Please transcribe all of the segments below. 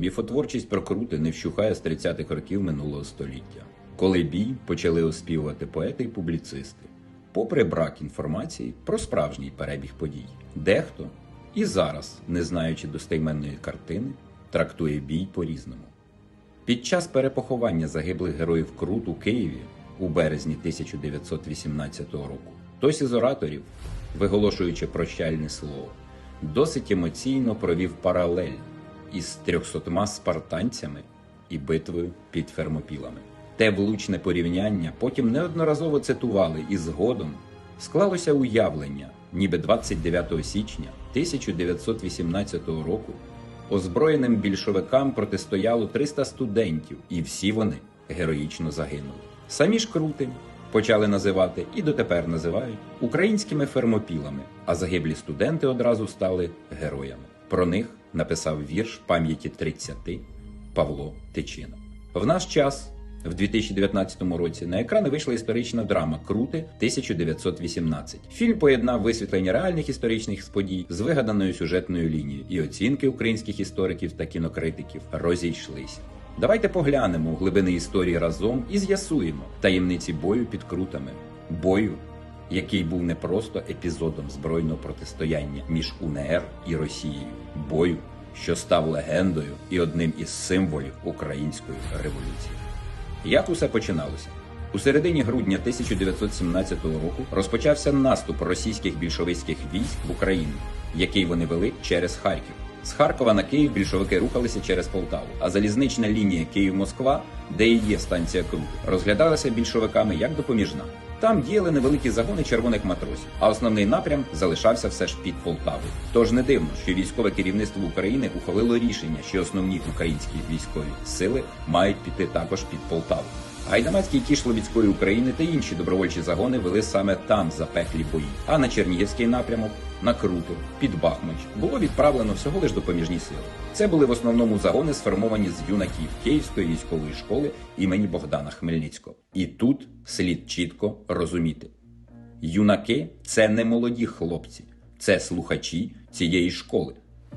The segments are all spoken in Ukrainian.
Міфотворчість про крути не вщухає з 30-х років минулого століття, коли бій почали оспівувати поети і публіцисти, попри брак інформації про справжній перебіг подій. Дехто і зараз, не знаючи достейменної картини, трактує бій по-різному. Під час перепоховання загиблих героїв Крут у Києві у березні 1918 року хтось із ораторів, виголошуючи прощальне слово, досить емоційно провів паралель із трьохсотма спартанцями і битвою під Фермопілами. Те влучне порівняння потім неодноразово цитували і згодом склалося уявлення, ніби 29 січня 1918 року озброєним більшовикам протистояло 300 студентів, і всі вони героїчно загинули. Самі ж крути почали називати і дотепер називають українськими фермопілами, а загиблі студенти одразу стали героями. Про них написав вірш пам'яті 30 Павло Тичина. В наш час. В 2019 році на екрани вийшла історична драма Крути 1918. Фільм поєднав висвітлення реальних історичних подій з вигаданою сюжетною лінією, і оцінки українських істориків та кінокритиків розійшлися. Давайте поглянемо у глибини історії разом і з'ясуємо таємниці бою під крутами, бою, який був не просто епізодом збройного протистояння між УНР і Росією, бою, що став легендою і одним із символів української революції. Як усе починалося? У середині грудня 1917 року розпочався наступ російських більшовицьких військ в Україну, який вони вели через Харків. З Харкова на Київ більшовики рухалися через Полтаву, а залізнична лінія Київ-Москва, де і є станція Крут, розглядалася більшовиками як допоміжна. Там діяли невеликі загони червоних матросів, а основний напрям залишався все ж під Полтавою. Тож не дивно, що військове керівництво України ухвалило рішення, що основні українські військові сили мають піти також під Полтаву. Гайдамацький кіш Слобідської України та інші добровольчі загони вели саме там запеклі бої. А на Чернігівський напрямок, на Круту, під Бахмач було відправлено всього лиш допоміжні сили. Це були в основному загони, сформовані з юнаків Київської військової школи імені Богдана Хмельницького. І тут слід чітко розуміти: юнаки це не молоді хлопці, це слухачі цієї школи.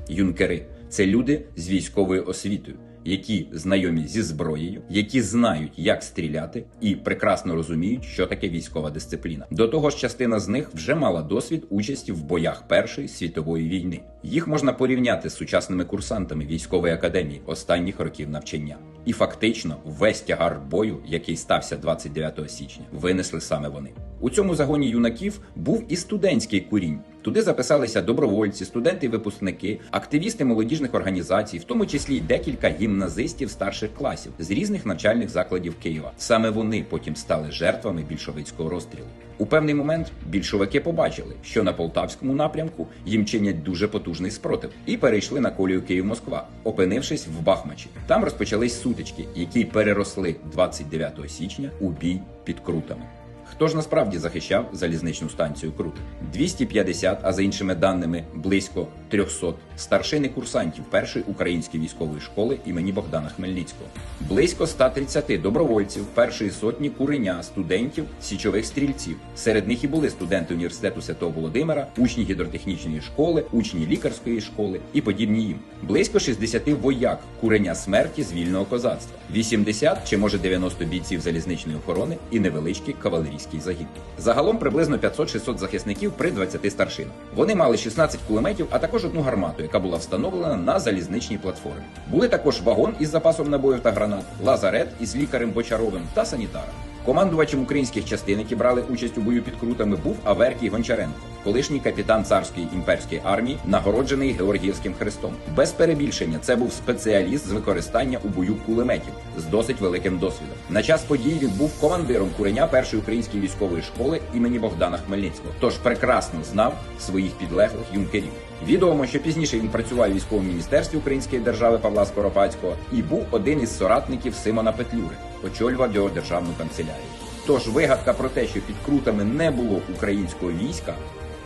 Юнкери це люди з військовою освітою, які знайомі зі зброєю, які знають, як стріляти, і прекрасно розуміють, що таке військова дисципліна. До того ж, частина з них вже мала досвід участі в боях Першої світової війни. Їх можна порівняти з сучасними курсантами військової академії останніх років навчання. І фактично весь тягар бою, який стався 29 січня, винесли саме вони. У цьому загоні юнаків був і студентський курінь. Туди записалися добровольці, студенти, і випускники, активісти молодіжних організацій, в тому числі й декілька гімназистів старших класів з різних навчальних закладів Києва. Саме вони потім стали жертвами більшовицького розстрілу. У певний момент більшовики побачили, що на полтавському напрямку їм чинять дуже потужний спротив, і перейшли на колію Київ-Москва, опинившись в Бахмачі. Там розпочались сутички, які переросли 29 січня у бій під крутами. Хто ж насправді захищав залізничну станцію Крут? 250, а за іншими даними, близько 300 старшини курсантів першої української військової школи імені Богдана Хмельницького, близько 130 добровольців першої сотні куреня, студентів, січових стрільців. Серед них і були студенти університету Святого Володимира, учні гідротехнічної школи, учні лікарської школи і подібні їм. Близько 60 вояк куреня смерті з вільного козацтва, 80 чи може 90 бійців залізничної охорони і невеличкий кавалерійський загін. Загалом приблизно 500-600 захисників при 20 старшинах. Вони мали 16 кулеметів, а також одну гармату, яка була встановлена на залізничній платформі. Були також вагон із запасом набоїв та гранат, лазарет із лікарем Бочаровим та санітаром. Командувачем українських частин, які брали участь у бою під крутами, був Аверкій Гончаренко, колишній капітан царської імперської армії, нагороджений Георгіївським хрестом. Без перебільшення це був спеціаліст з використання у бою кулеметів з досить великим досвідом. На час подій він був командиром куреня першої української військової школи імені Богдана Хмельницького. Тож прекрасно знав своїх підлеглих юнкерів. Відомо, що пізніше він працював у військовому міністерстві Української держави Павла Скоропадського і був один із соратників Симона Петлюри, очолював його державну канцелярію. Тож вигадка про те, що під крутами не було українського війська,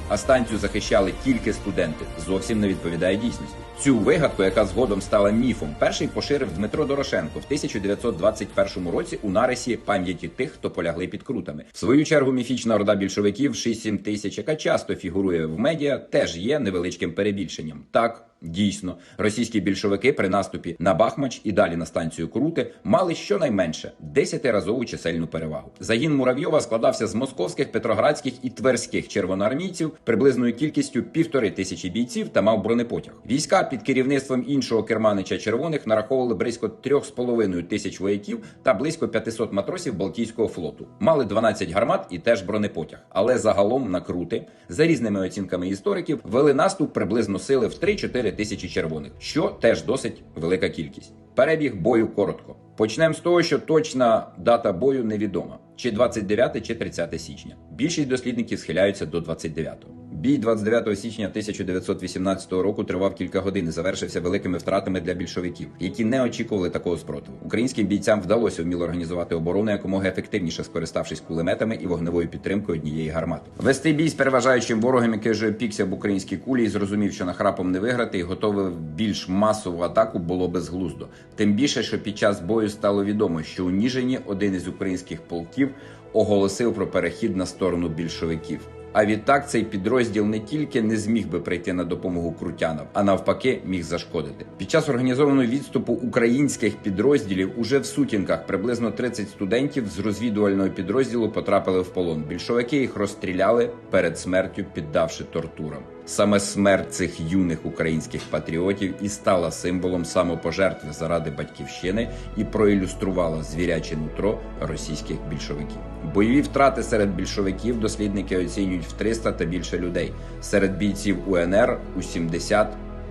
а станцію захищали тільки студенти, зовсім не відповідає дійсності. Цю вигадку, яка згодом стала міфом, перший поширив Дмитро Дорошенко в 1921 році у нарисі пам'яті тих, хто полягли під крутами. В свою чергу міфічна орда більшовиків 6-7 тисяч, яка часто фігурує в медіа, теж є невеличким перебільшенням. Так. Дійсно, російські більшовики при наступі на Бахмач і далі на станцію Крути мали щонайменше десятиразову чисельну перевагу. Загін Муравйова складався з московських, петроградських і тверських червоноармійців приблизною кількістю півтори тисячі бійців та мав бронепотяг. Війська під керівництвом іншого керманича червоних нараховували близько трьох з половиною тисяч вояків та близько 500 матросів Балтійського флоту. Мали 12 гармат і теж бронепотяг. Але загалом на крути, за різними оцінками істориків, вели наступ приблизно сили в 3-4 тисячі червоних, що теж досить велика кількість. Перебіг бою коротко. Почнемо з того, що точна дата бою невідома: чи 29, чи 30 січня. Більшість дослідників схиляються до 29-го. Бій 29 січня 1918 року тривав кілька годин і завершився великими втратами для більшовиків, які не очікували такого спротиву. Українським бійцям вдалося вміло організувати оборону якомога ефективніше, скориставшись кулеметами і вогневою підтримкою однієї гармати. Вести бій з переважаючим ворогом, який вже пікся в українській кулі, і зрозумів, що нахрапом не виграти, і готовий в більш масову атаку було безглуздо. Тим більше, що під час бою стало відомо, що у Ніжині один із українських полків оголосив про перехід на сторону більшовиків. А відтак цей підрозділ не тільки не зміг би прийти на допомогу крутянам, а навпаки міг зашкодити. Під час організованого відступу українських підрозділів уже в сутінках приблизно 30 студентів з розвідувального підрозділу потрапили в полон. Більшовики їх розстріляли перед смертю, піддавши тортурам. Саме смерть цих юних українських патріотів і стала символом самопожертви заради батьківщини і проілюструвала звіряче нутро російських більшовиків. Бойові втрати серед більшовиків дослідники оцінюють в 300 та більше людей. Серед бійців УНР у 70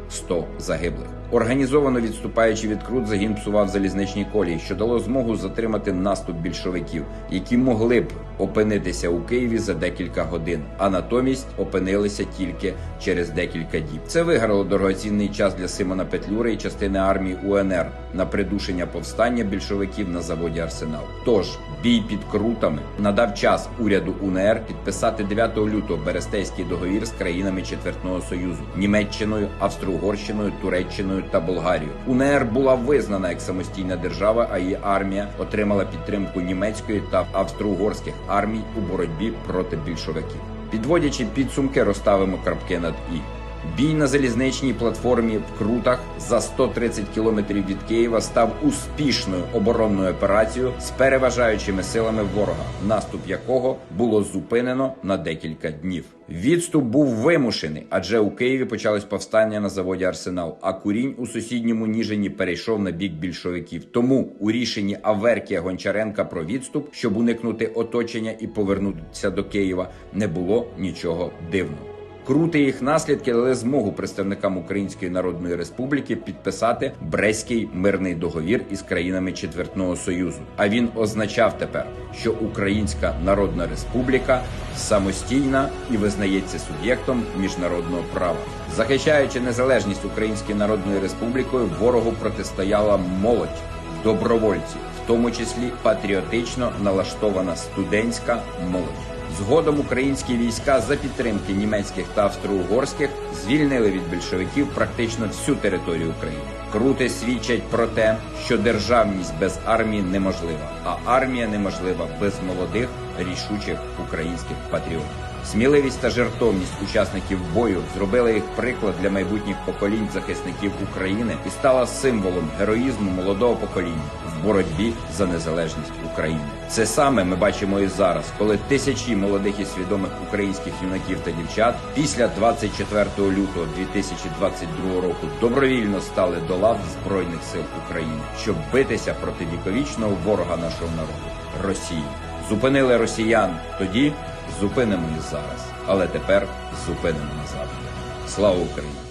100 загиблих. Організовано відступаючи від крут, загін псував залізничні колії, що дало змогу затримати наступ більшовиків, які могли б опинитися у Києві за декілька годин, а натомість опинилися тільки через декілька діб. Це виграло дорогоцінний час для Симона Петлюри і частини армії УНР на придушення повстання більшовиків на заводі Арсенал. Тож бій під крутами надав час уряду УНР підписати 9 лютого Берестейський договір з країнами Четвертного Союзу Німеччиною, Австро-Угорщиною, Туреччиною та Болгарією. УНР була визнана як самостійна держава, а її армія отримала підтримку німецької та австро-угорських армій у боротьбі проти більшовиків. Підводячи підсумки, розставимо крапки над і. Бій на залізничній платформі в Крутах за 130 кілометрів від Києва став успішною оборонною операцією з переважаючими силами ворога, наступ якого було зупинено на декілька днів. Відступ був вимушений, адже у Києві почалось повстання на заводі Арсенал. А курінь у сусідньому Ніжині перейшов на бік більшовиків. Тому у рішенні Аверкія Гончаренка про відступ, щоб уникнути оточення і повернутися до Києва, не було нічого дивного. Крути їх наслідки дали змогу представникам Української Народної Республіки підписати Брестський мирний договір із країнами Четвертного Союзу. А він означав тепер, що Українська Народна Республіка самостійна і визнається суб'єктом міжнародного права. Захищаючи незалежність Української Народної Республіки, ворогу протистояла молодь, добровольці, в тому числі патріотично налаштована студентська молодь. Згодом українські війська за підтримки німецьких та австро-угорських звільнили від більшовиків практично всю територію України. Крути свідчать про те, що державність без армії неможлива, а армія неможлива без молодих рішучих українських патріотів. Сміливість та жертовність учасників бою зробили їх приклад для майбутніх поколінь захисників України і стала символом героїзму молодого покоління в боротьбі за незалежність України. Це саме ми бачимо і зараз, коли тисячі молодих і свідомих українських юнаків та дівчат після 24 лютого 2022 року добровільно стали до лав збройних сил України, щоб битися проти віковічного ворога нашого народу Росії. Зупинили росіян тоді, зупинимо і зараз, але тепер зупинимо назавжди. Слава Україні!